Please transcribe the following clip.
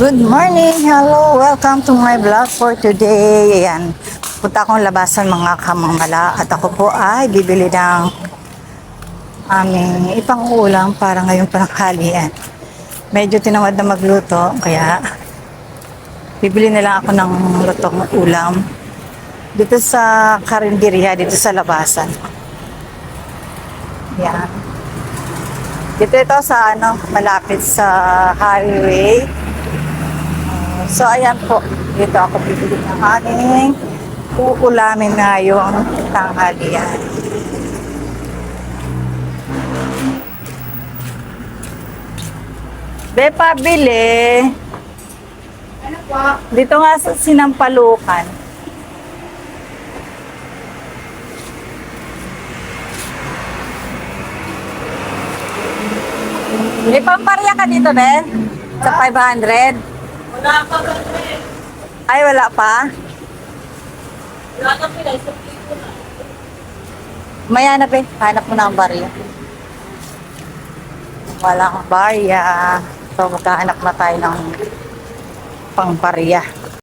Good morning! Hello! Welcome to my vlog for today. Ayan, punta akong labasan mga kamangmala at ako po ay bibili ng aming ipang ulam para ngayong pananghalian. Medyo tinawad na magluto, kaya bibili na lang ako ng lutong ulam dito sa karinderya, dito sa labasan. Yan. Dito ito sa ano, malapit sa highway. So ayan po, dito ako bibili ng aning uulamin ngayong tanghalian. Be, pabili. Ano po? Dito nga sa sinampalukan. May pamparya ka dito, Ben? Sa 500? Wala ka ba rin? Ay, wala pa? Wala ka pila, isang libo na. Maya na, Ben. Hanap mo na ang barya. Wala akong barya. So, magkahanap na tayo ng pangbarya.